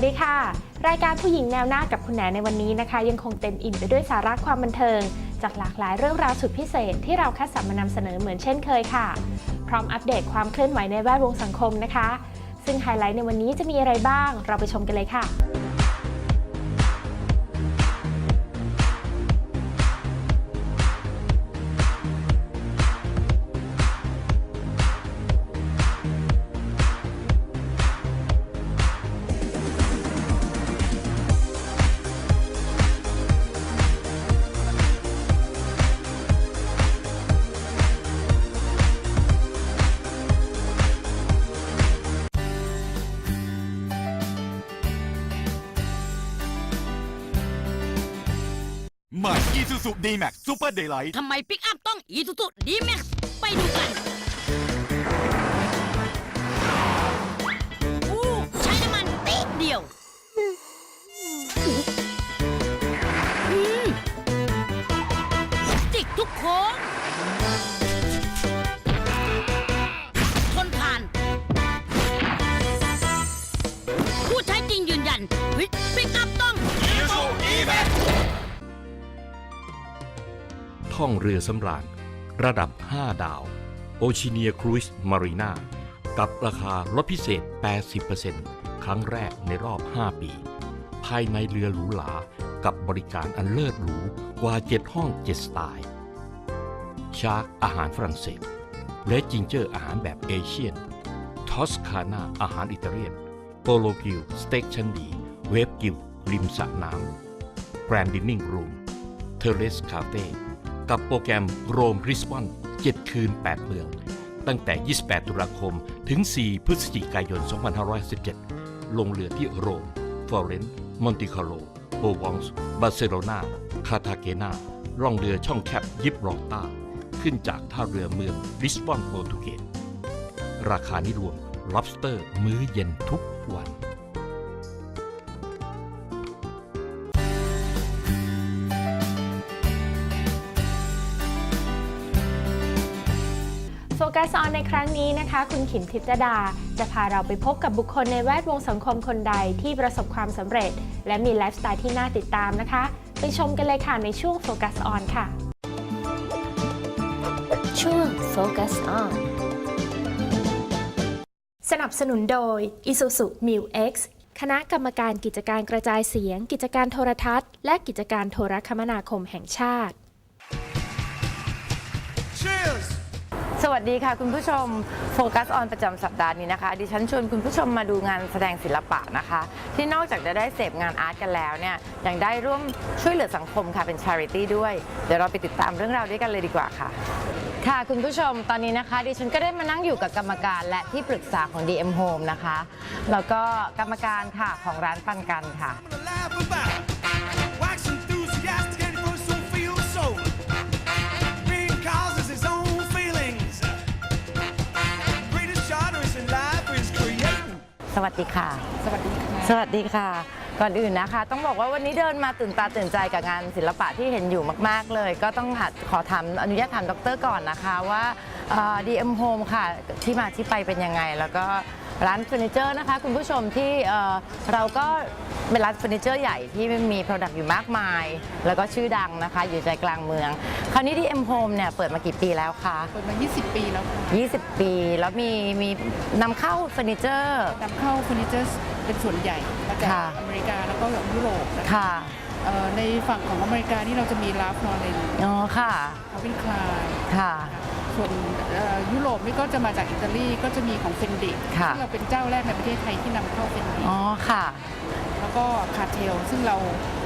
วัสดีค่ะ รายการผู้หญิงแนวหน้ากับคุณแหนในวันนี้นะคะ ยังคงเต็มอิ่มไปด้วยสาระความบันเทิง จากหลากหลายเรื่องราวสุดพิเศษ ที่เราคัดสรรมานำเสนอเหมือนเช่นเคยค่ะ พร้อมอัปเดตความเคลื่อนไหวในแวดวงสังคมนะคะ ซึ่งไฮไลท์ในวันนี้จะมีอะไรบ้าง เราไปชมกันเลยค่ะ Isuzu D-Max Super Daylight ทำไมปิกอัพต้อง Isuzu D-Max ไปดูกัน ท่องเรือสำราญ ระดับ 5 ดาว โอชิเนียครูซมารีนากับราคาลดพิเศษ 80%ครั้งแรกในรอบ 5 ปี ภายในเรือหรูหรากับบริการอันเลิศหรูกว่า 7 ห้อง 7 สไตล์ ชาร์กอาหารฝรั่งเศส และจิงเจอร์อาหารแบบเอเชียน ทอสคานาอาหารอิตาเลียน โปโลกิวสเต็กชั้นดี เวฟกิวริมสระน้ำแกรนดินนิ่งรูมเทเรสคาเฟ่ กับโปรแกรมโรมริสบอน7คืน 8 เมือง ตั้งแต่ 28 ตุลาคมถึง 4 พฤศจิกายน 2517 ลงเรือที่โรม ฟลอเรนซ์ มอนติคาร์โลโบวองส์บาร์เซโลนาคาทาเกนาล่องเรือช่องแคบยิบรอตตาขึ้นจากท่าเรือเมืองลิสบอนโปรตุเกสราคานี้รวม lobster มื้อเย็นทุกวัน ในครั้งนี้นะคะ คุณขิมทิตดา จะพาเราไปพบกับบุคคลในแวดวงสังคมคนใดที่ประสบความสำเร็จ และมีไลฟ์สไตล์ที่น่าติดตามนะคะ ไปชมกันเลยค่ะในช่วงโฟกัสออนค่ะ ช่วง Focus on สนับสนุนโดย Isuzu Mu X คณะกรรมการกิจการกระจายเสียง กิจการโทรทัศน์ และกิจการโทรคมนาคมแห่งชาติ วัสดีค่ะคุณผู้ชมโฟกัสออนประจำสัปดาห์นี้นะคะ ดิฉันชวนคุณผู้ชมมาดูงานแสดงศิลปะนะคะ ที่นอกจากจะได้เสพงานอาร์ตกันแล้วเนี่ยยังได้ร่วมช่วยเหลือสังคมค่ะเป็นชาริตี้ด้วย เดี๋ยวเราไปติดตามเรื่องราวด้วยกันเลยดีกว่าค่ะ ค่ะคุณผู้ชมตอนนี้นะคะ ดิฉันก็ได้มานั่งอยู่กับกรรมการและที่ปรึกษาของ DM Home นะคะ แล้วก็กรรมการค่ะของร้านปันกันค่ะ วัสดีค่ะ สวัสดีค่ะ สวัสดีค่ะ ก่อนอื่นนะคะ ต้องบอกว่าวันนี้เดินมาตื่นตาตื่นใจกับงานศิลปะที่เห็นอยู่มาก ๆ เลย ก็ต้องหัดขอถามอนุญาตถามดรก่อนนะคะว่าเอ่อ DM Home ค่ะ ที่มาที่ไปเป็นยังไง แล้วก็ ร้านเฟอร์นิเจอร์นะคะ คุณผู้ชมที่เอ่อเราก็เป็นร้านเฟอร์นิเจอร์ใหญ่ที่มี Product อยู่มากมาย แล้วก็ชื่อดังนะคะ อยู่ใจกลางเมือง คราวนี้ DM Home เนี่ยเปิดมากี่ปีแล้วคะเปิดมา 20 ปีแล้วค่ะ20 ปี แล้วมีมีนำเข้าเฟอร์นิเจอร์นำเข้าเฟอร์นิเจอร์เป็นส่วนใหญ่มาจากค่ะอเมริกาแล้วก็ยุโรปนะคะค่ะเอ่อในฝั่งของอเมริกานี่เราจะมีลาฟลอเรนอ๋อค่ะคาวินคลายค่ะ ส่วนเอ่อยุโรปนี่ก็จะมาจากอิตาลีก็จะมีของเฟนดิค่ะซึ่งเราเป็นเจ้าแรกในประเทศไทยที่นำเข้าเฟนดิอ๋อค่ะ แล้วก็คาเทลซึ่งเรา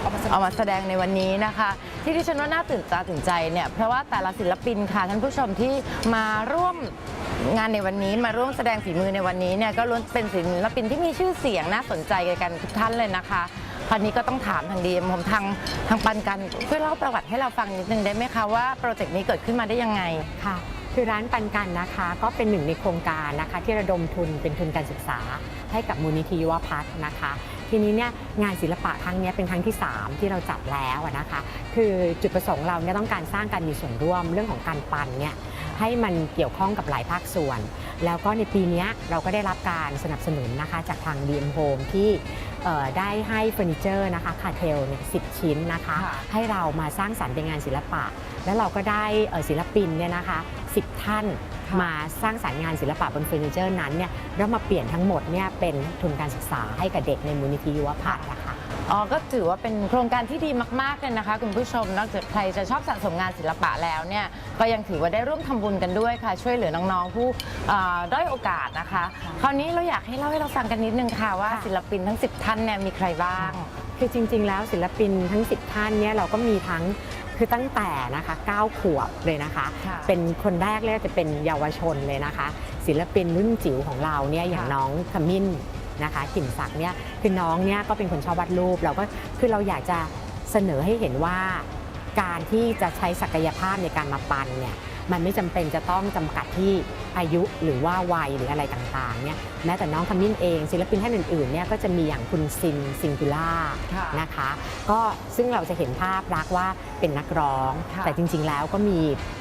เอามาสเอามาแสดงในวันนี้นะคะ ที่ที่ฉันว่าน่าตื่นตาตื่นใจเนี่ยเพราะว่าแต่ละศิลปินค่ะท่านผู้ชมที่มาร่วมงานในวันนี้มาร่วมแสดงฝีมือในวันนี้เนี่ยก็ล้วนเป็นศิลปินที่มีชื่อเสียงน่าสนใจกันทุกท่านเลยนะคะคราวนี้ก็ต้องถามทางดีผมทางทางปันกันช่วยเล่าประวัติให้เราฟังนิดนึงได้ไหมคะว่าโปรเจกต์นี้เกิดขึ้นมาได้ยังไงค่ะ คือร้านปันกันนะคะ ก็เป็นหนึ่งในโครงการนะคะ ที่ระดมทุนเป็นทุนการศึกษา ให้กับมูลนิธิยุวพัฒน์นะคะ ทีนี้เนี่ยงานศิลปะครั้งเนี้ยเป็นครั้งที่ 3 ที่เราจัดแล้วอะนะคะ คือจุดประสงค์เราเนี่ยต้องการสร้างการมีส่วนร่วมเรื่องของการปันเนี่ยให้มันเกี่ยวข้องกับหลายภาคส่วน แล้วก็ในปีเนี้ยเราก็ได้รับการสนับสนุนนะคะจากทาง DM Home ที่เอ่อได้ให้เฟอร์นิเจอร์นะคะคาเทลเนี่ยสิชิ้นนะคะค่ะให้เรามาสร้างสรรค์เป็นงานศิลปะ แล้วเราก็ได้เอ่อศิลปินเนี่ยนะคะ 10 ท่านค่ะมาสร้างสรรค์งานศิลปะบนเฟอร์นิเจอร์นั้นเนี่ยแล้วมาเปลี่ยนทั้งหมดเนี่ยเป็นทุนการศึกษาให้กับเด็กในมูลนิธิยุวพัฒน์นะคะอ๋อก็ถือว่าเป็นโครงการที่ดีมากๆเลยนะคะคุณผู้ชม นอกจากใครจะชอบสะสมงานศิลปะแล้วเนี่ยก็ยังถือว่าได้ร่วมทำบุญกันด้วยค่ะ ช่วยเหลือน้องๆผู้อ่าด้อยโอกาสนะคะ คราวนี้เราอยากให้เล่าให้เราฟังกันนิดนึงค่ะว่าค่ะศิลปินทั้ง 10 ท่านเนี่ยมีใครบ้าง คือจริง ๆ แล้วศิลปินทั้ง 10 ท่านเนี่ยเราก็มีทั้ง คือตั้งแต่นะคะ9ขวบเลยนะคะ ค่ะ เป็นคนแรกเลยจะเป็นเยาวชนเลยนะคะ ศิลปินรุ่นจิ๋วของเราเนี่ยอย่างค่ะน้องขมิ้นนะคะกลิ่นศักดิ์เนี่ยคือน้องเนี่ยก็เป็นคนชอบวาดรูปเราก็คือเราอยากจะเสนอให้เห็นว่า การที่จะใช้ศักยภาพในการมาปันเนี่ย มันไม่จำเป็นจะต้องจำกัดที่อายุหรือว่าวัยหรืออะไรต่างๆเนี่ยแม้แต่น้องขมิ้นเองศิลปินท่านอื่นๆเนี่ยก็จะมีอย่างคุณซินซิงคูล่าค่ะนะคะ ก็ซึ่งเราจะเห็นภาพลักษณ์ว่าเป็นนักร้องค่ะแต่จริงๆแล้วก็มี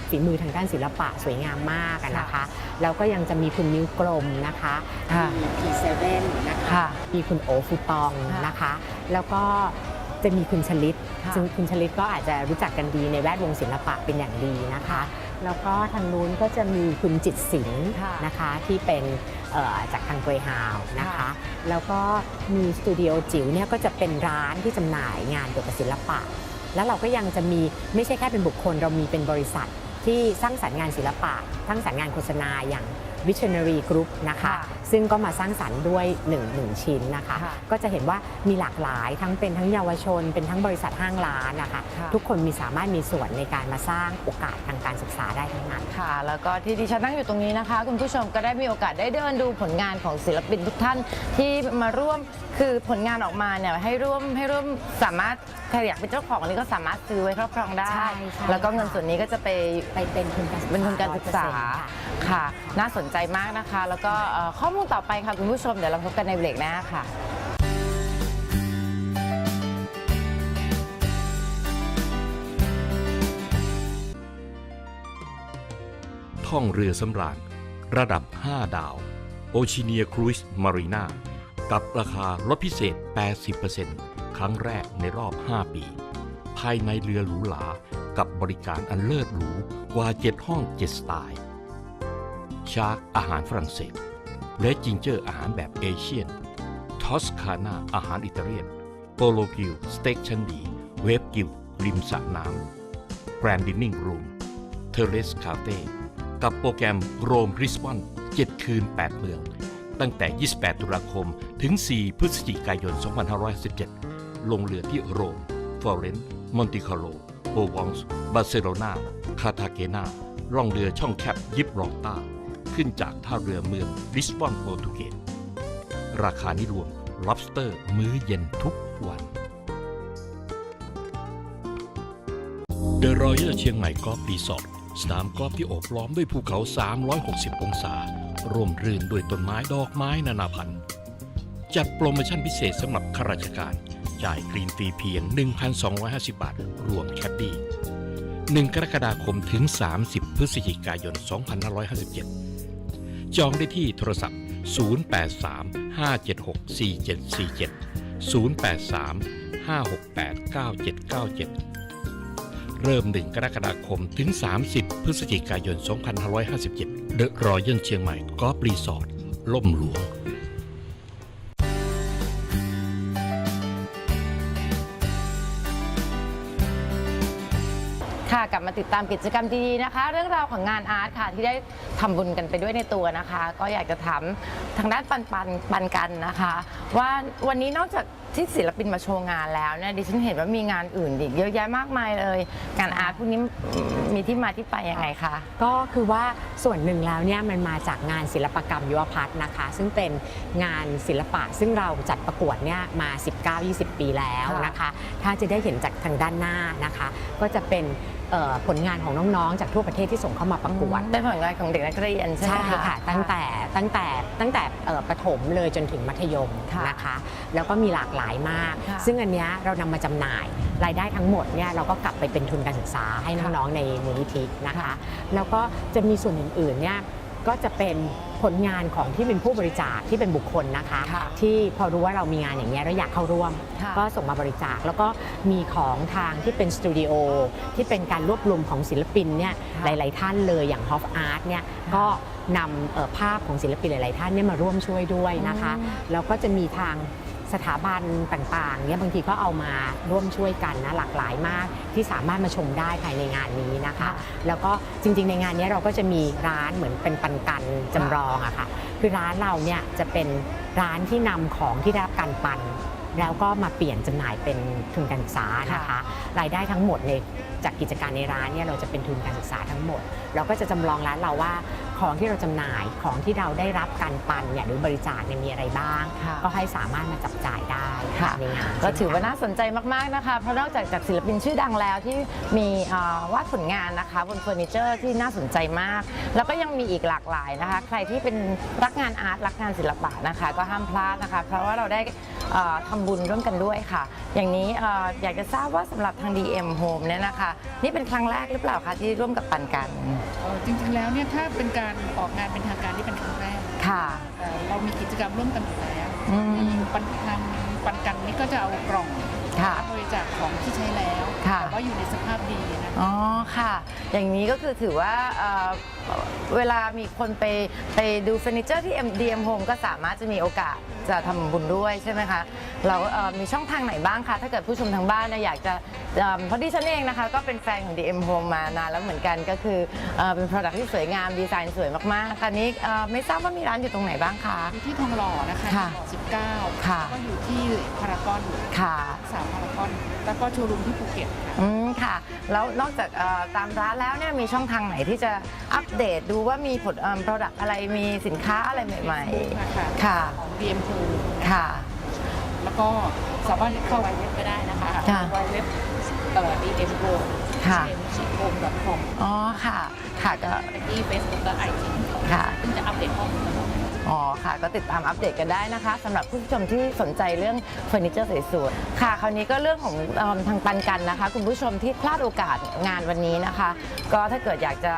ฝีมือทางด้านศิลปะสวยงามมากอะนะคะ แล้วก็ยังจะมีคุณนิ้วกลมนะคะค่ะมี P7 นะคะค่ะมีคุณโอฟูตองค่ะนะคะ แล้วก็จะมีคุณชลิตค่ะซึ่งคุณชลิตก็อาจจะรู้จักกันดีในแวดวงศิลปะเป็นอย่างดีนะคะ แล้วก็ทางนู้นก็จะมีคุณจิตรศิลป์ค่ะนะคะที่เป็นเอ่อจากทางเกรฮาวนะคะค่ะแล้วก็มีสตูดิโอจิ๋วเนี่ยก็จะเป็นร้านที่จำหน่ายงานเกี่ยวกับศิลปะ แล้วเราก็ยังจะมีไม่ใช่แค่เป็นบุคคลเรามีเป็นบริษัทที่สร้างสรรค์งานศิลปะสร้างสรรค์งานโฆษณาอย่าง Visionary Group นะคะค่ะซึ่งก็มาสร้างสรรค์ด้วย1นึ่งหนึ่งชิ้นนะคะค่ะก็จะเห็นว่ามีหลากหลายทั้งเป็นทั้งเยาวชน เป็นทั้งบริษัทห้างร้านนะคะค่ะทุกคนมีสามารถมีส่วนในการมาสร้างโอกาสทางการศึกษาได้ทั้งนั้นค่ะ แล้วก็ที่ดิฉันนั่งอยู่ตรงนี้นะคะ คุณผู้ชมก็ได้มีโอกาสได้เดินดูผลงานของศิลปินทุกท่านที่มาร่วมคือผลงานออกมาเนี่ยให้ร่วมให้ร่วมสามารถใครอยากเป็นเจ้าของอันนี้ก็สามารถซื้อไว้ครอบครองได้ใช่ใช่แล้วก็เงินส่วนนี้ก็จะไปไปเป็นทุนการศึกษาเป็นทุนการศึกษา100%ค่ะค่ะน่าสนใจมากนะคะ แล้วก็เอ่อข้อมูลต่อไปค่ะคุณผู้ชมเดี๋ยวเราพบกันในเบรกหน้าค่ะ ท่องเรือสำราญระดับ 5 ดาว โอชิเนียครูซมารีนากับราคาลดพิเศษ 80%ครั้งแรกในรอบ 5 ปี ภายในเรือหรูหรากับบริการอันเลิศหรูกว่า 7 ห้อง 7 สไตล์ ชาร์กอาหารฝรั่งเศสเลดจิงเจอร์อาหารแบบเอเชียน ทอสคานาอาหารอิตาเลียน โปโลกิวสเต็กชั้นดี เวฟกิวริมสระน้ำแกรนดินิ่งรูมเทเรสคาเฟ่กับโปรแกรมโรมริสบอน7คืน 8 เมือง ตั้งแต่ 28 ตุลาคม ถึง 4 พฤศจิกายน 2517 ลงเรือที่โรม ฟลอเรนซ์ มอนติคาร์โลโบวองส์ บาร์เซโลนา คาทาเกนาล่องเรือช่องแคบยิบรอตา ขึ้นจากท่าเรือเมืองลิสบอนโปรตุเกสราคานี้รวม lobster มื้อเย็นทุกวัน เดอะรอยัลเชียงใหม่กอล์ฟรีสอร์ทสนามกอล์ฟที่โอบล้อมด้วยภูเขา 360 องศา ร่มรื่นด้วยต้นไม้ดอกไม้นานาพันธุ์ จัดโปรโมชั่นพิเศษสำหรับข้าราชการ จ่ายกรีนฟรีเพียง 1,250 บาท รวมแคดดี้ 1 กรกฎาคมถึง 30 พฤศจิกายน 2557 จองได้ที่โทรศัพท์ 083 576 4747 083 568 9797 เริ่ม 1 กรกฎาคมถึง 30 พฤศจิกายน 2557 The Royal เชียงใหม่กอล์ฟรีสอร์ทล่มหลวง มาติดตามกิจกรรมดีๆนะคะ เรื่องราวของงานอาร์ตค่ะ ที่ได้ทำบุญกันไปด้วยในตัวนะคะ ก็อยากจะถามทางด้านปันปันปันกันนะคะ ว่าวันนี้นอกจากที่ศิลปินมาโชว์งานแล้วเนี่ยดิฉันเห็นว่ามีงานอื่นอีกเยอะแยะมากมายเลยงานอาร์ตพวกนี้มีที่มาที่ไปยังไงคะก็คือว่าส่วนหนึ่งแล้วเนี่ยมันมาจากงานศิลปกรรมยุวพัฒน์นะคะ ซึ่งเป็นงานศิลปะซึ่งเราจัดประกวดเนี่ยมา 19-20 ปีแล้วนะคะ ถ้าจะได้เห็นจากทางด้านหน้านะคะ ก็จะเป็น ผลงานของน้องๆ จากทั่วประเทศที่ส่งเข้ามาประกวดเป็นผลงานของเด็กนักเรียนใช่ไหมใช่คะค่ะตั้งแต่ตั้งแต่ตั้งแต่เอ่อประถมเลยจนถึงมัธยมค่ะนะคะ แล้วก็มีหลากหลายมากค่ะซึ่งอันเนี้ยเรานำมาจำหน่าย รายได้ทั้งหมดเนี่ยเราก็กลับไปเป็นทุนการศึกษาให้น้องๆในมูลนิธินะคะ แล้วก็จะมีส่วนอื่นๆเนี่ย ก็จะเป็นผลงานของที่เป็นผู้บริจาคที่เป็นบุคคลนะคะ ค่ะที่พอรู้ว่าเรามีงานอย่างเงี้ยเราอยากเข้าร่วม ค่ะก็ส่งมาบริจาคแล้วก็มีของทางที่เป็นสตูดิโอที่เป็นการรวบรวมของศิลปินเนี่ยหลาย ๆ ท่านเลยอย่าง Hof Art เนี่ยก็นำเอ่อภาพของศิลปินหลาย ๆ ท่านเนี่ยมาร่วมช่วยด้วยนะคะแล้วก็จะมีทาง สถาบันต่างๆเนี่ยบางทีก็เอามาร่วมช่วยกันนะหลากหลายมากที่สามารถมาชมได้ภายในงานนี้นะคะ แล้วก็จริงๆ ในงานเนี้ยเราก็จะมีร้านเหมือนเป็นปันกันจำลองอะค่ะคือร้านเราเนี่ยจะเป็นร้านที่นำของที่ได้รับการปัน แล้วก็มาเปลี่ยนจำหน่ายเป็นทุนการศึกษานะคะ รายได้ทั้งหมดในจากกิจการในร้านเนี่ยเราจะเป็นทุนการศึกษาทั้งหมด เราก็จะจำลองร้านเราว่าของที่เราจำหน่ายของที่เราได้รับการปันเนี่ยหรือบริจาคเนี่ยมีอะไรบ้างค่ะก็ให้สามารถมาจับจ่ายได้ ค่ะในงานก็ถือว่าเช่นนน่าสนใจมากๆนะคะ เพราะนอกจากจากศิลปินชื่อดังแล้วที่มีเอ่อวาดผลงานนะคะ บนเฟอร์นิเจอร์ที่น่าสนใจมาก แล้วก็ยังมีอีกหลากหลายนะคะ ใครที่เป็นรักงานอาร์ตรักงานศิลปะนะคะ ก็ห้ามพลาดนะคะ เพราะว่าเราได้เอ่อทำบุญร่วมกันด้วยค่ะ อย่างนี้เอ่ออยากจะทราบว่าสำหรับทาง DM Home เนี่ยนะคะ นี่เป็นครั้งแรกหรือเปล่าคะที่ร่วมกับปันกันเอ่อจริงๆแล้วเนี่ยถ้าเป็นการออกงานเป็นทางการที่เป็นครั้งแรกค่ะแต่เรามีกิจกรรมร่วมกันอยู่แล้วอืมปันทาง ปันกันนี่ก็จะเอากล่อง ค่ะบริจาคของที่ใช้แล้วค่ะ แต่ว่าอยู่ในสภาพดีนะอ๋อค่ะ อย่างนี้ก็คือถือว่าเอ่อเวลามีคนไปไปดูเฟอร์นิเจอร์ที่ MDM Home ก็สามารถจะมีโอกาสจะทำบุญด้วยใช่ไหมคะเราเอ่อมีช่องทางไหนบ้างคะ ถ้าเกิดผู้ชมทางบ้านเนี่ยอยากจะเอิ่มเพราะดิฉันเองนะคะ ก็เป็นแฟนของ DM Home มานานแล้วเหมือนกันก็คือเอ่อเป็น Product ที่สวยงามดีไซน์สวยมากๆตอนนี้เอ่อไม่ทราบว่ามีร้านอยู่ตรงไหนบ้างคะ อยู่ที่ทองหล่อนะคะค่ะทองหล่อ19 ค่ะ ก็อยู่ที่พารากอนค่ะ สามพารากอนแล้วก็โชว์รูมที่ภูเก็ตค่ะ อืมค่ะ แล้วนอกจากเอ่อตามร้านแล้วเนี่ยมีช่องทางไหนที่จะอัปเดตดูว่ามีผลเอ่อ product อะไรมีสินค้าอะไรใหม่นะคะ ๆ ค่ะ ของ DM2 ค่ะ แล้วก็สามารถเข้าไวเว็บก็ได้นะคะค่ะไวเว็บเอ่อ DM2 ค่ะ dmhome.com อ๋อค่ะ ค่ะก็ไปที่ Facebook และ IG ค่ะ ซึ่งจะอัปเดตข้อมูลตลอด อ๋อค่ะ ก็ติดตามอัปเดตกันได้นะคะสำหรับผู้ชมที่สนใจเรื่องเฟอร์นิเจอร์สวยๆค่ะ คราวนี้ก็เรื่องของเอมทางปันกันนะคะ คุณผู้ชมที่พลาดโอกาสงานวันนี้นะคะ ก็ถ้าเกิดอยากจะ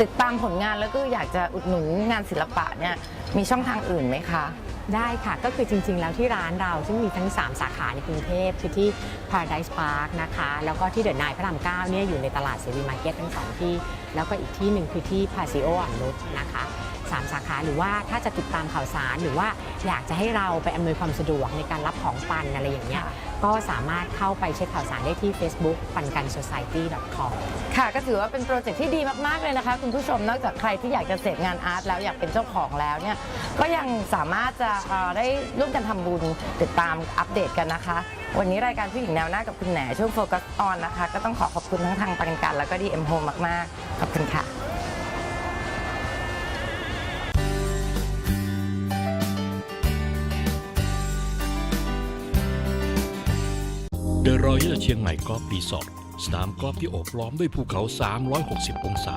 ติดตามผลงานแล้วก็อยากจะอุดหนุนงานศิลปะเนี่ยมีช่องทางอื่นไหมคะ ได้ค่ะ ก็คือจริง ๆ แล้วที่ร้านเราซึ่งมีทั้ง 3 สาขาในกรุงเทพคือที่ Paradise Park นะคะ แล้วก็ที่เดอะนายพระราม9เนี่ยอยู่ในตลาดเสรีมาร์เก็ตทั้งสองที่ แล้วก็อีกที่หนึ่งคือที่ p a s i o อ่อนนุชนะคะ สามสาขา หรือว่าถ้าจะติดตามข่าวสาร หรือว่าอยากจะให้เราไปอำนวยความสะดวกในการรับของปันอะไรอย่างเงี้ยก็สามารถเข้าไปเช็คข่าวสารได้ที่ Facebook ปันกัน society com ค่ะ ก็ถือว่าเป็นโปรเจกต์ที่ดีมาก ๆ เลยนะคะ คุณผู้ชมนอกจากใครที่อยากจะเสพงานอาร์ตแล้วอยากเป็นเจ้าของแล้วเนี่ยก็ยังสามารถจะเอ่อได้ร่วมกันทำบุญติดตามอัปเดตกันนะคะ วันนี้รายการผู้หญิงแนวหน้ากับคุณแหนช่วงโฟกัสออนนะคะ ก็ต้องขอขอบคุณทั้งทางปันกันแล้วก็ดีเอ็มโฮมาก ๆ ขอบคุณค่ะ รอยัลเชียงใหม่กอล์ฟรีสอร์ทสนามกอล์ฟที่โอบล้อมด้วยภูเขา 360 องศา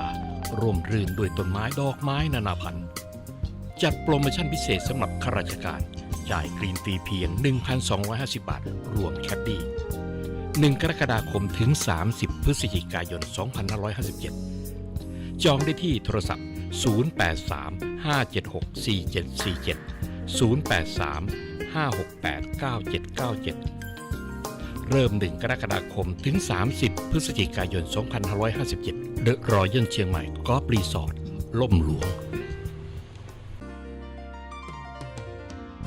ร่มรื่นด้วยต้นไม้ดอกไม้นานาพันธุ์ จัดโปรโมชั่นพิเศษสำหรับข้าราชการ จ่ายกรีนฟรีเพียง 1,250 บาท รวมแคดดี้ 1 กรกฎาคมถึง 30 พฤศจิกายน 2557 จองได้ที่โทรศัพท์ 083 576 4747 083 568 9797 เริ่ม 1 กรกฎาคม ถึง 30 พฤศจิกายน 2557 เดอะรอยัลเชียงใหม่กอล์ฟรีสอร์ทล่มหลวง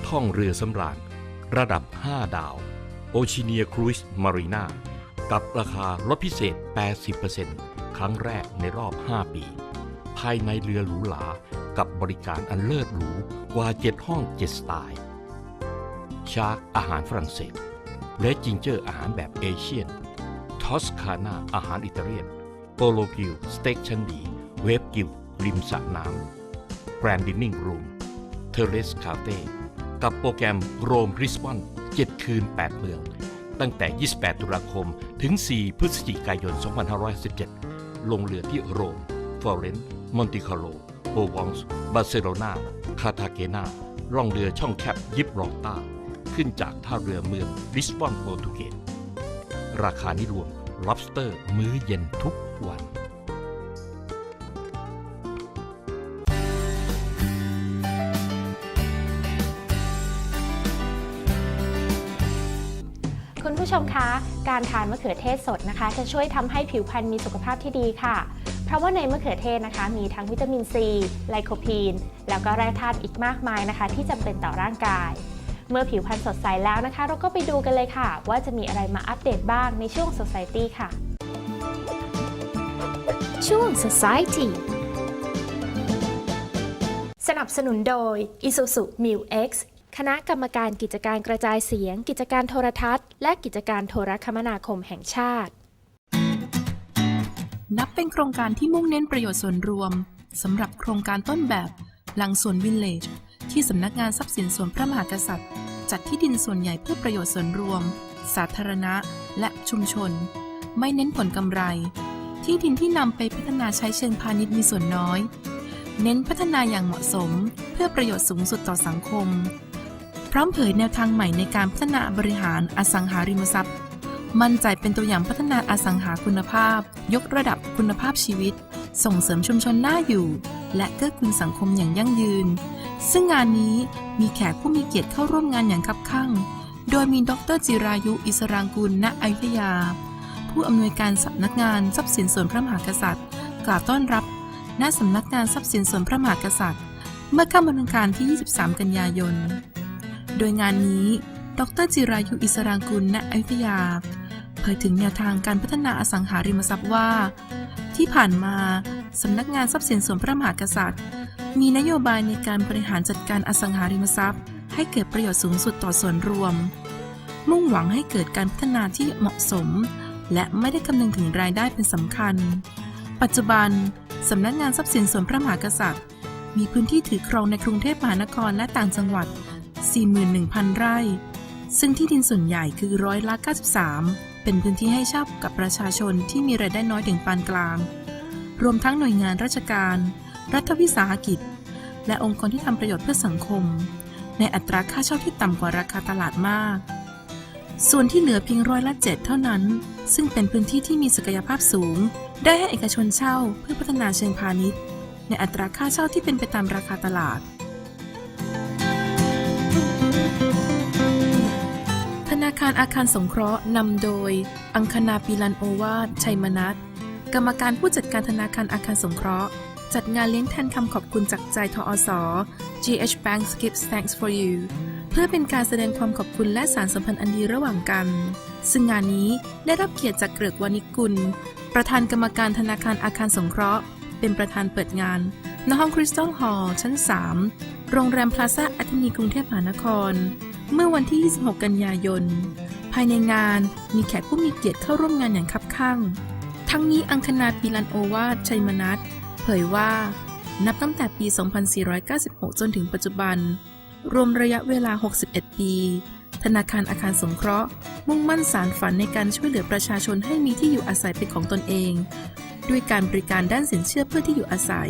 ท่องเรือสำราญ ระดับ 5 ดาว โอชิเนียครูซมารีนากับราคาลดพิเศษ 80%ครั้งแรกในรอบ 5 ปี ภายในเรือหรูหรากับบริการอันเลิศหรูกว่า 7 ห้อง 7 สไตล์ชาร์กอาหารฝรั่งเศส และจิงเจอร์อาหารแบบเอเชียน ทอสคานาอาหารอิตาเลียน โปโลกิวสเต็กชั้นดี เวฟกิวริมสระน้ำแกรนดินนิ่งรูม เทเรสคาเฟ่กับโปรแกรมโรมริสบอน7คืน 8 เมือง ตั้งแต่ 28 ตุลาคม ถึง 4 พฤศจิกายน 2517 ลงเรือที่โรม ฟลอเรนซ์ มอนติคาร์โรโปวองส์ บาร์เซโลนา คาทาเกนาล่องเรือช่องแคบยิบรอลตา ขึ้นจากท่าเรือเมืองลิสบอนโปรตุเกสราคานิรวม lobster มื้อเย็นทุกวันคุณผู้ชมคะ การทานมะเขือเทศสดนะคะ จะช่วยทำให้ผิวพรรณมีสุขภาพที่ดีค่ะ เพราะว่าในมะเขือเทศนะคะ มีทั้งวิตามินซี ไลโคพีน แล้วก็แร่ธาตุอีกมากมายนะคะ ที่จำเป็นต่อร่างกาย เมื่อผิวพรรณสดใสแล้วนะคะ เราก็ไปดูกันเลยค่ะ ว่าจะมีอะไรมาอัปเดตบ้างในช่วง Society ค่ะ ช่วง Society สนับสนุนโดย Isuzu Mu X คณะกรรมการกิจการกระจายเสียง กิจการโทรทัศน์ และกิจการโทรคมนาคมแห่งชาติ นับเป็นโครงการที่มุ่งเน้นประโยชน์ส่วนรวมสำหรับโครงการต้นแบบหลังสวนวิลเลจ ที่สำนักงานทรัพย์สินส่วนพระมหากษัตริย์ จัดที่ดินส่วนใหญ่เพื่อประโยชน์ส่วนรวม สาธารณะ และชุมชน ไม่เน้นผลกำไร ที่ดินที่นำไปพัฒนาใช้เชิงพาณิชย์มีส่วนน้อย เน้นพัฒนาอย่างเหมาะสม เพื่อประโยชน์สูงสุดต่อสังคม พร้อมเผยแนวทางใหม่ในการพัฒนาบริหารอสังหาริมทรัพย์ มั่นใจเป็นตัวอย่างพัฒนาอสังหาคุณภาพ ยกระดับคุณภาพชีวิต ส่งเสริมชุมชนน่าอยู่ และเกื้อกูลสังคมอย่างยั่งยืน ซึ่งงานนี้มีแขกผู้มีเกียรติเข้าร่วมงานอย่างคับคั่ง โดยมีดรจิรายุ อิสรางกุล ณ อยุธยา ผู้อำนวยการสำนักงานทรัพย์สินส่วนพระมหากษัตริย์ กล่าวต้อนรับ ณ สำนักงานทรัพย์สินส่วนพระมหากษัตริย์ เมื่อเข้ามาดำเนินการที่ 23 กันยายน โดยงานนี้ ดรจิรายุ อิสรางกุล ณ อยุธยา เผยถึงแนวทางการพัฒนาอสังหาริมทรัพย์ว่า ที่ผ่านมาสำนักงานทรัพย์สินส่วนพระมหากษัตริย์ มีนโยบายในการบริหารจัดการอสังหาริมทรัพย์ ให้เกิดประโยชน์สูงสุดต่อส่วนรวม มุ่งหวังให้เกิดการพัฒนาที่เหมาะสม และไม่ได้คำนึงถึงรายได้เป็นสำคัญ ปัจจุบันสำนักงานทรัพย์สินส่วนพระมหากษัตริย์ มีพื้นที่ถือครองในกรุงเทพมหานครและต่างจังหวัด 41,000 ไร่ ซึ่งที่ดินส่วนใหญ่คือร้อยละ 93 เป็นพื้นที่ให้เช่ากับประชาชนที่มีรายได้น้อยถึงปานกลาง รวมทั้งหน่วยงานราชการ รัฐวิสาหกิจ และองค์กรที่ทำประโยชน์เพื่อสังคม ในอัตราค่าเช่าที่ต่ำกว่าราคาตลาดมาก ส่วนที่เหลือเพียงร้อยละ7เท่านั้น ซึ่งเป็นพื้นที่ที่มีศักยภาพสูง ได้ให้เอกชนเช่าเพื่อพัฒนาเชิงพาณิชย์ ในอัตราค่าเช่าที่เป็นไปตามราคาตลาด ธนาคารอาคารสงเคราะห์นำโดย อังคณาปีลันโอวาชัยมนัสกรรมการผู้จัดการธนาคารอาคารสงเคราะห์ จัดงานเลี้ยงแทนคำขอบคุณจากใจทอส GH Bank gives thanks for you เพื่อเป็นการแสดงความขอบคุณและสารสัมพันธ์อันดีระหว่างกัน ซึ่งงานนี้ได้รับเกียรติจากเกริกวานิกุล ประธานกรรมการธนาคารอาคารสงเคราะห์ เป็นประธานเปิดงานณห้องคริสตัลฮอลล์ชั้น 3 โรงแรมพลาซ่าอัธนีกรุงเทพมหานคร เมื่อวันที่ 26 กันยายน ภายในงานมีแขกผู้มีเกียรติเข้าร่วมงานอย่างคับข้างทั้งนี้อังคณาปีลันโอวาชัยมนัสเผยว่า นับตั้งแต่ปี 2496 จนถึงปัจจุบัน รวมระยะเวลา 61 ปี ธนาคารอาคารสงเคราะห์ มุ่งมั่นสารฝันในการช่วยเหลือประชาชนให้มีที่อยู่อาศัยเป็นของตนเอง ด้วยการบริการด้านสินเชื่อเพื่อที่อยู่อาศัย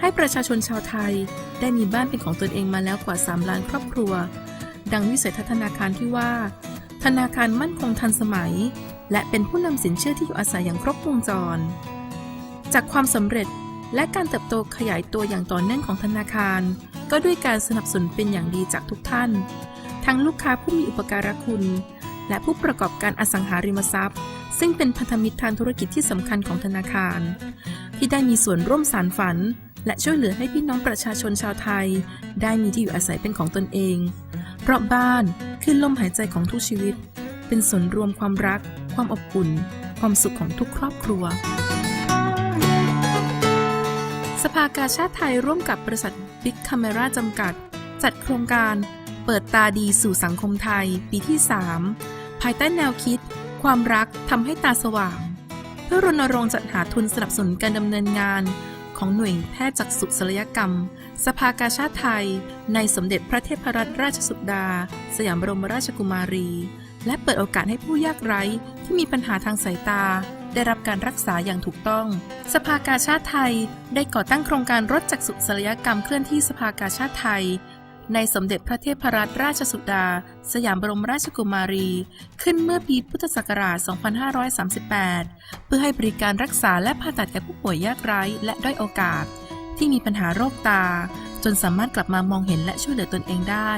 ให้ประชาชนชาวไทยได้มีบ้านเป็นของตนเองมาแล้วกว่า 3 ล้านครอบครัว ดังวิสัยทัศน์ธนาคารที่ว่า ธนาคารมั่นคงทันสมัย และเป็นผู้นำสินเชื่อที่อยู่อาศัยอย่างครบวงจรจากความสำเร็จ และการเติบโตขยายตัวอย่างต่อเนื่องของธนาคาร ก็ด้วยการสนับสนุนเป็นอย่างดีจากทุกท่าน ทั้งลูกค้าผู้มีอุปการะคุณ และผู้ประกอบการอสังหาริมทรัพย์ ซึ่งเป็นพันธมิตรทางธุรกิจที่สำคัญของธนาคาร ที่ได้มีส่วนร่วมสารฝัน และช่วยเหลือให้พี่น้องประชาชนชาวไทย ได้มีที่อยู่อาศัยเป็นของตนเอง เพราะบ้านคือลมหายใจของทุกชีวิต เป็นส่วนรวมความรัก ความอบอุ่น ความสุขของทุกครอบครัว สภากาชาติไทยร่วมกับบริษัทบิ๊กค a เมราจำกัด จัดโครงการเปิดตาดีสู่สังคมไทยปีที่ 3 ภายใต้แนวคิด ความรักทำให้ตาสว่าง เพื่อรณรงค์จัดหาทุนสนับสนุนการดำเนินงาน ของหน่วยแพทย์จักษุศัลยกรรม สภากาชาติไทย ในสมเด็จพระเทพรัตนราชสุดา สยามบรมราชกุมารี และเปิดโอกาสให้ผู้ยากไร้ที่มีปัญหาทางสายตา ได้รับการรักษาอย่างถูกต้อง สภากาชาติไทยได้ก่อตั้งโครงการรถจักษุศัลยกรรมเคลื่อนที่สภากาชาติไทย ในสมเด็จพระเทพรัตนราชสุดา สยามบรมราชกุมารี ขึ้นเมื่อปีพุทธศักราช 2538 เพื่อให้บริการรักษาและผ่าตัดแก่ผู้ป่วยยากไร้และด้อยโอกาส ที่มีปัญหาโรคตา จนสามารถกลับมามองเห็นและช่วยเหลือตนเองได้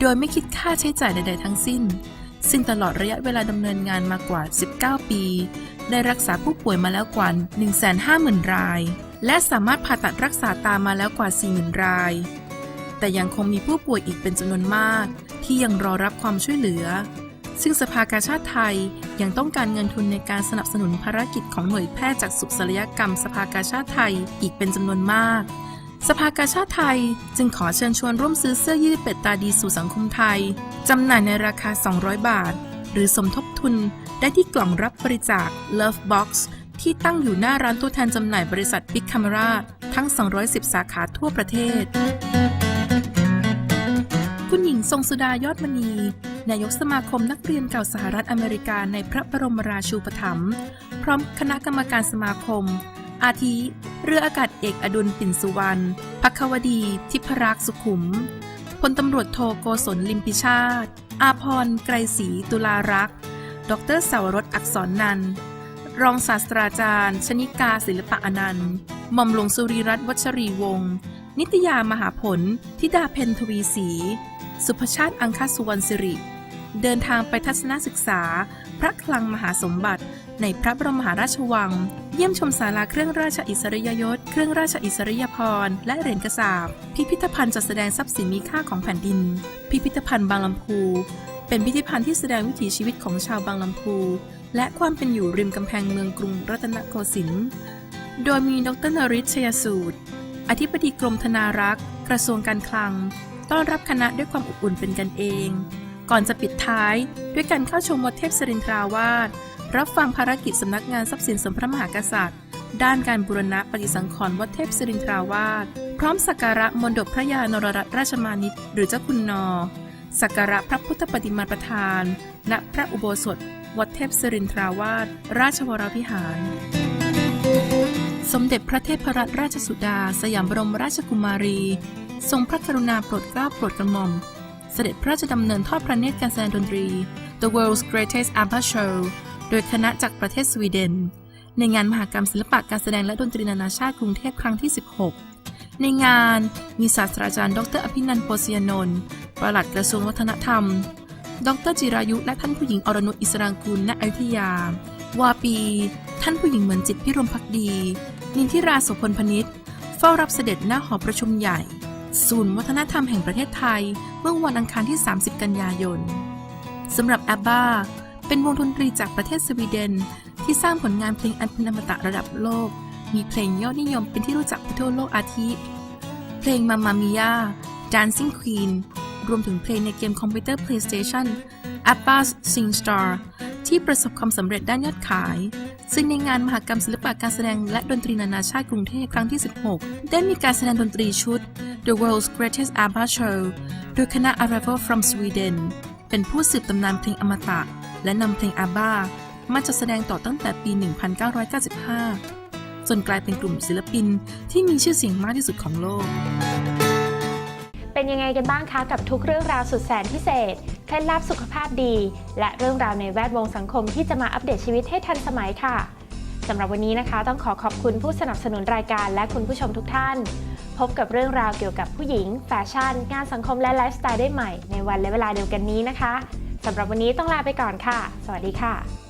โดยไม่คิดค่าใช้จ่ายใด ๆ ทั้งสิ้น ซึ่งตลอดระยะเวลาดำเนินงานมากว่า 19 ปี ได้รักษาผู้ป่วยมาแล้วกว่า 150,000 ราย และสามารถผ่าตัดรักษาตามาแล้วกว่า 40,000 ราย แต่ยังคงมีผู้ป่วยอีกเป็นจำนวนมาก ที่ยังรอรับความช่วยเหลือ ซึ่งสภากาชาติไทยยังต้องการเงินทุนในการสนับสนุนภารกิจของหน่วยแพทย์จากสุขศัลยกรรมสภากาชาติไทยอีกเป็นจำนวนมาก สภากาชาติไทยจึงขอเชิญชวนร่วมซื้อเสื้อยืดเป็ดตาดีสู่สังคมไทย จำหน่ายในราคา 200 บาท หรือสมทบทุนได้ที่กล่องรับบริจาค Love Box ที่ตั้งอยู่หน้าร้านตัวแทนจำหน่ายบริษัท Big Camera ทั้ง 210 สาขาทั่วประเทศ คุณหญิงทรงสุดายอดมณี นายกสมาคมนักเรียนเก่าสหรัฐอเมริกาในพระบรมราชูปถัมภ์พร้อมคณะกรรมการสมาคม อาทิ เรืออากาศเอกอดุลปิ่นสุวรรณพักวดี ทิพรักษ์สุขุม พลตำรวจโทโกศลลิมพิชาติ อาพรไกรศรีตุลารักษ์ ดรสาวรสอักษรนันท์รองศาสตราจารย์ ชนิกาศิลปะอนันต์หม่อมหลวงสุริรัตน์วัชรีวงศ์นิตยามหาผลทิดาเพนทวีศรี สุภชาติอังคสุวรรณสิริ เดินทางไปทัศนศึกษา พระคลังมหาสมบัติ ในพระบรมมหาราชวัง เยี่ยมชมศาลาเครื่องราชอิสริยยศ เครื่องราชอิสริยาภรณ์และเหรียญกระสาบพิพิธภัณฑ์จัดแสดงทรัพย์สินมีค่าของแผ่นดิน พิพิธภัณฑ์บางลำพู เป็นพิพิธภัณฑ์ที่แสดงวิถีชีวิตของชาวบางลำพู และความเป็นอยู่ริมกำแพงเมืองกรุงรัตนโกสินทร์โดยมีดรนริศชยสูตร อธิบดีกรมธนารักษ์ กระทรวงการคลัง ต้อนรับคณะด้วยความอบอุ่นเป็นกันเอง ก่อนจะปิดท้ายด้วยการเข้าชมวัดเทพสรินทราวาสรับฟังภารกิจสำนักงานทรัพย์สินส่วนพระมหากษัตริย์ ด้านการบูรณะปฏิสังขรณ์วัดเทพสรินทราวาสพร้อมสักการะมณฑปพระยานรรัตนราชมานิตหรือเจ้าคุณนอสักการะพระพุทธปฏิมาประธาน ณพระอุโบสถ วัดเทพสรินทราวาสราชวรพิหาร สมเด็จพระเทพรัตนราชสุดา สยามบรมราชกุมารี ทรงพระกรุณาโปรดเกล้าโปรดกระหม่อม เสด็จพระราชดำเนินทอดพระเนตรการแสดงดนตรี The World's Greatest ABBA Show โดยคณะจากประเทศสวีเดน ในงานมหกรรมศิลปะการแสดงและดนตรีนานาชาติกรุงเทพครั้งที่ 16 ในงานมีศาสตราจารย์ ดรอภินันท์โปเซียนนท์ปลัดกระทรวงวัฒนธรรม ดรจิรายุและท่านผู้หญิงอรนุชอิสรางกุลณอยุธยาวาปี ท่านผู้หญิงเหมือนจิตพิรมพักดี นินทิราโสพลพนิษฐ์เฝ้ารับเสด็จหน้าหอประชุมใหญ่ ศูนย์วัฒนธรรมแห่งประเทศไทย เมื่อวันอังคารที่ 30 กันยายนสำหรับแอบบ้าเป็นวงดนตรีจากประเทศสวีเดน ที่สร้างผลงานเพลงอันเป็นอมตะระดับโลก มีเพลงยอดนิยมเป็นที่รู้จักทั่วโลกอาทิ เพลง Mamma Mia Dancing Queen รวมถึงเพลงในเกมคอมพิวเตอร์ PlayStation Abba's Sing Star ที่ประสบความสำเร็จด้านยอดขาย ซึ่งในงานมหกรรมศิลปะการแสดงและดนตรีนานาชาติกรุงเทพครั้งที่ 16 ได้มีการแสดงดนตรีชุด The World's Greatest ABBA Show โดยคณะ Arrival from Sweden เป็นผู้สืบตำนานเพลงอมตะ และนำเพลง ABBA มาจัดแสดงต่อตั้งแต่ปี 1995 จนกลายเป็นกลุ่มศิลปินที่มีชื่อเสียงมากที่สุดของโลก เป็นยังไงกันบ้างคะกับทุกเรื่องราวสุดแสนพิเศษ เคล็ดลับสุขภาพดี และเรื่องราวในแวดวงสังคมที่จะมาอัปเดตชีวิตให้ทันสมัยค่ะสำหรับวันนี้นะคะต้องขอขอบคุณผู้สนับสนุนรายการและคุณผู้ชมทุกท่าน พบกับเรื่องราวเกี่ยวกับผู้หญิง แฟชั่น งานสังคมและไลฟ์สไตล์ได้ใหม่ในวันและเวลาเดียวกันนี้นะคะสำหรับวันนี้ต้องลาไปก่อนค่ะ สวัสดีค่ะ